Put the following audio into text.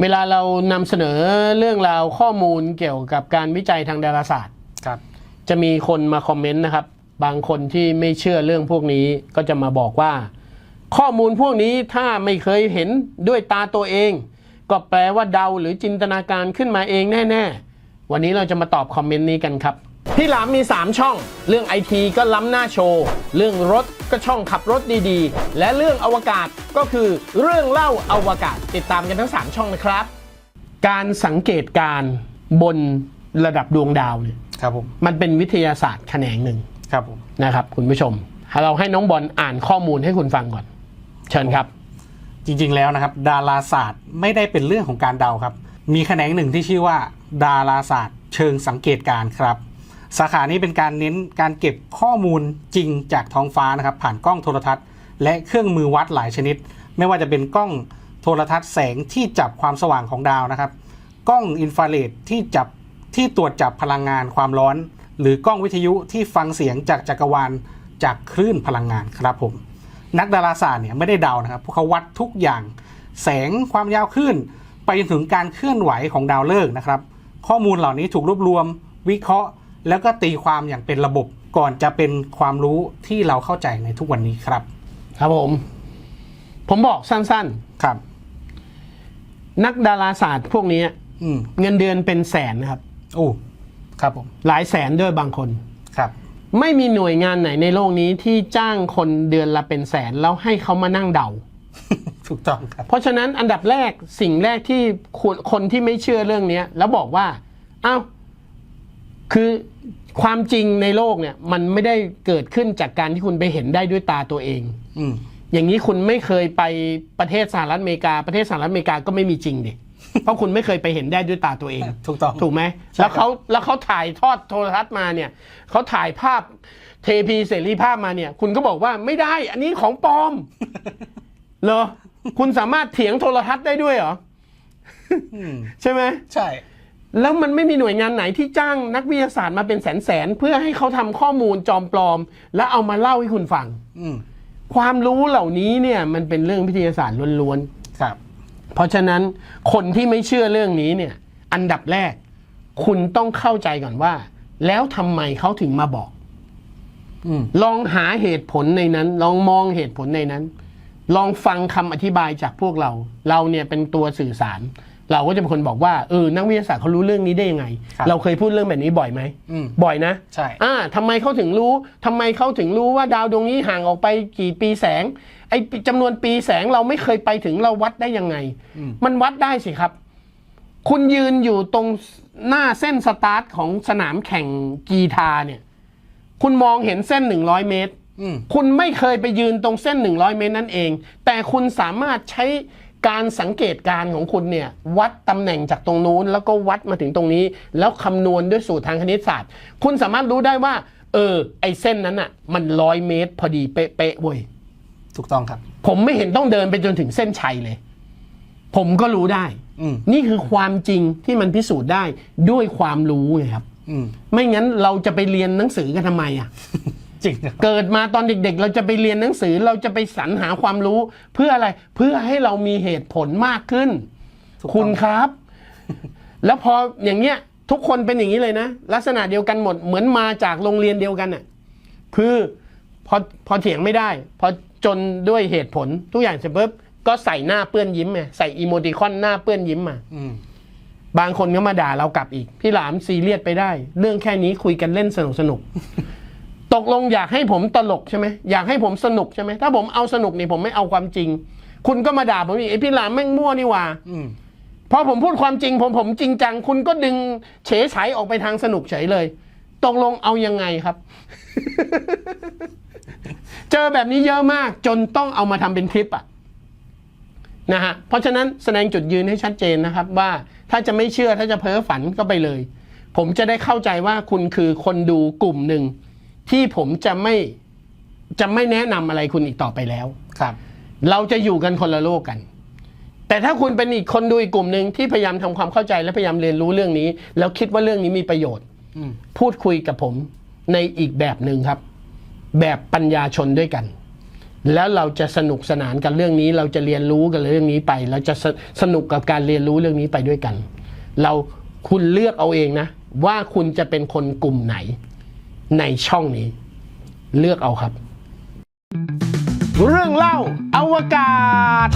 เวลาเรานำเสนอเรื่องราวข้อมูลเกี่ยวกับการวิจัยทางดาราศาสตร์ ครับจะมีคนมาคอมเมนต์นะครับ บางคนที่ไม่เชื่อเรื่องพวกนี้ก็จะมาบอกว่า ข้อมูลพวกนี้ถ้าไม่เคยเห็นด้วยตาตัวเอง ก็แปลว่าเดาหรือจินตนาการขึ้นมาเองแน่ ๆ วันนี้เราจะมาตอบคอมเมนต์นี้กันครับ พี่หลามมี 3 ช่อง เรื่องไอทีก็ล้ำหน้าโชว์ เรื่องรถก็ช่องขับรถดีๆ และเรื่องอวกาศก็คือเรื่องเล่าอวกาศติดตามกันทั้ง 3 ช่องนะครับ การสังเกตการณ์บนระดับดวงดาวเนี่ยครับผมมันเป็นวิทยาศาสตร์แขนงหนึ่งครับผมนะครับคุณผู้ชม เราให้น้องบอลอ่านข้อมูลให้คุณฟังก่อน เชิญครับ จริงๆแล้วนะครับ ดาราศาสตร์ไม่ได้เป็นเรื่องของการเดาครับ มีแขนงหนึ่งที่ชื่อว่า ดาราศาสตร์ เชิงสังเกตการณ์ครับ สาขานี้เป็นการเน้นการเก็บข้อมูลจริงจากท้องฟ้านะครับ ผ่านกล้องโทรทัศน์ และเครื่องมือวัดหลายชนิด ไม่ว่าจะเป็นกล้องโทรทัศน์แสงที่จับความสว่างของดาวนะครับ กล้องอินฟราเรดที่จับที่ตรวจจับพลังงานความร้อน หรือกล้องวิทยุที่ฟังเสียงจากจักรวาลจากคลื่นพลังงานครับผม นักดาราศาสตร์เนี่ยไม่ได้เดานะครับพวกเขาวัดทุกอย่าง แสงความยาวคลื่นไปจนถึงการเคลื่อนไหวของดาวฤกษ์นะครับ ข้อมูลเหล่านี้ถูกรวบรวม วิเคราะห์ แล้วก็ตีความอย่างเป็นระบบก่อนจะเป็นความรู้ที่เราเข้าใจในทุกวันนี้ครับ ครับผม ผมบอกสั้นครับๆนักดาราศาสตร์พวกนี้อืมเงินเดือนเป็นแสนนะครับ โอ้ครับผม หลายแสนด้วยบางคน ครับ ไม่มีหน่วยงานไหนในโลกนี้ที่จ้างคนเดือนละเป็นแสนแล้วให้เขามานั่งเดา ถูกต้องครับ เพราะฉะนั้นอันดับแรกสิ่งแรกที่คนคนที่ไม่เชื่อเรื่องเนี้ย แล้วบอกว่าอ้าว คือความจริงในโลกเนี่ยมันไม่ได้เกิดขึ้นจากการที่คุณไปเห็นได้ด้วยตาตัวเอง อืม อย่างนี้คุณไม่เคยไปประเทศสหรัฐอเมริกา ประเทศสหรัฐอเมริกาก็ไม่มีจริงดิ เพราะคุณไม่เคยไปเห็นได้ด้วยตาตัวเอง ถูกต้อง ถูกไหม ใช่แล้วเขาครับแล้วเขาถ่ายทอดโทรทัศน์มาเนี่ยเขาถ่ายภาพเทพีเสรีภาพมาเนี่ย คุณก็บอกว่าไม่ได้ อันนี้ของปลอม เหรอ คุณสามารถเถียงโทรทัศน์ได้ด้วยเหรอ อืม ใช่ไหม ใช่ แล้วมันไม่มีหน่วยงานไหนที่จ้างนักวิทยาศาสตร์มาเป็นแสนแสนๆเพื่อให้เขาทำข้อมูลจอมปลอม แล้วเอามาเล่าให้คุณฟังอืมความรู้เหล่านี้เนี่ยมันเป็นเรื่องวิทยาศาสตร์ล้วนครับๆเพราะฉะนั้นคนที่ไม่เชื่อเรื่องนี้เนี่ย อันดับแรก คุณต้องเข้าใจก่อนว่า แล้วทำไมเขาถึงมาบอกอืมลองหาเหตุผลในนั้น ลองมองเหตุผลในนั้น ลองฟังคำอธิบายจากพวกเรา เราเนี่ยเป็นตัวสื่อสาร เราก็จะเป็นคนบอกว่าเออนักวิทยาศาสตร์เขารู้เรื่องนี้ได้ยังไง ครับเราเคยพูดเรื่องแบบนี้บ่อยไหมอืม บ่อยนะใช่ อ่าทำไมเขาถึงรู้ทำไมเขาถึงรู้ว่าดาวดวงนี้ห่างออกไปกี่ปีแสงไอ้จำนวนปีแสงเราไม่เคยไปถึงเราวัดได้ยังไง อืม มันวัดได้สิครับ คุณยืนอยู่ตรงหน้าเส้นสตาร์ทของสนามแข่งกีฬาเนี่ย คุณมองเห็นเส้น100เมตร อืม คุณไม่เคยไปยืนตรงเส้น 100 เมตรนั่นเอง แต่คุณสามารถใช้ การสังเกตการณ์ของคุณเนี่ยวัดตำแหน่งจากตรงนู้น แล้วก็วัดมาถึงตรงนี้ แล้วคำนวณด้วยสูตรทางคณิตศาสตร์ คุณสามารถรู้ได้ว่า เออ ไอเส้นนั้นอะ มันร้อยเมตร พอดีเป๊ะๆเว้ยถูกต้องครับ ผมไม่เห็นต้องเดินไปจนถึงเส้นชัยเลย ผมก็รู้ได้อืมนี่คือความจริงที่มันพิสูจน์ได้ด้วยความรู้ไงครับอืมไม่งั้นเราจะไปเรียนหนังสือกันทำไมอะ จริงครับเกิดมาตอนเด็กๆ เราจะไปเรียนหนังสือเราจะไปสรรหาความรู้ เพื่ออะไรเพื่อให้เรามีเหตุผลมากขึ้นถูกต้องคุณครับ แล้วพออย่างเงี้ยทุกคนเป็นอย่างนี้เลยนะ ลักษณะเดียวกันหมดเหมือนมาจากโรงเรียนเดียวกันน่ะคือพอพอเถียงไม่ได้ พอจนด้วยเหตุผลทุกอย่างเสร็จปุ๊บก็ใส่หน้าเปื้อนยิ้มไงใส่อีโมติคอนหน้าเปื้อนยิ้มมาอืมบางคนก็มาด่าเรากลับอีก พี่หลามซีเรียสไปได้ เรื่องแค่นี้คุยกันเล่นสนุกสนุก ตกลงอยากให้ผมตลกใช่ไหมอยากให้ผมสนุกใช่ไหมถ้าผมเอาสนุกนี่ผมไม่เอาความจริง คุณก็มาด่าผมอีกไอพี่หลามแม่งมั่วนี่หว่าอืมพอผมพูดความจริง ผมผมจริงจัง คุณก็ดึงเฉยฉายออกไปทางสนุกเฉยเลยตกลงเอายังไงครับ เจอแบบนี้เยอะมาก จนต้องเอามาทำเป็นคลิปอะนะฮะเพราะฉะนั้นแสดงจุดยืนให้ชัดเจนนะครับว่าถ้าจะไม่เชื่อถ้าจะเพ้อฝันก็ไปเลย ผมจะได้เข้าใจว่าคุณคือคนดูกลุ่มหนึ่ง ที่ผมจะไม่จะไม่แนะนำอะไรคุณอีกต่อไปแล้ว ครับ เราจะอยู่กันคนละโลกกัน แต่ถ้าคุณเป็นอีกคนดูอีกกลุ่มหนึ่งที่พยายามทำความเข้าใจและพยายามเรียนรู้เรื่องนี้ แล้วคิดว่าเรื่องนี้มีประโยชน์อพูดคุยกับผมในอีกแบบหนึ่งครับ แบบปัญญาชนด้วยกัน แล้วเราจะสนุกสนานกันเรื่องนี้ เราจะเรียนรู้กันเรื่องนี้ไป เราจะสสนุกกับการเรียนรู้เรื่องนี้ไปด้วยกัน เราคุณเลือกเอาเองนะ ว่าคุณจะเป็นคนกลุ่มไหน ในช่องนี้ เลือกเอาครับ เรื่องเล่าอาวกาศ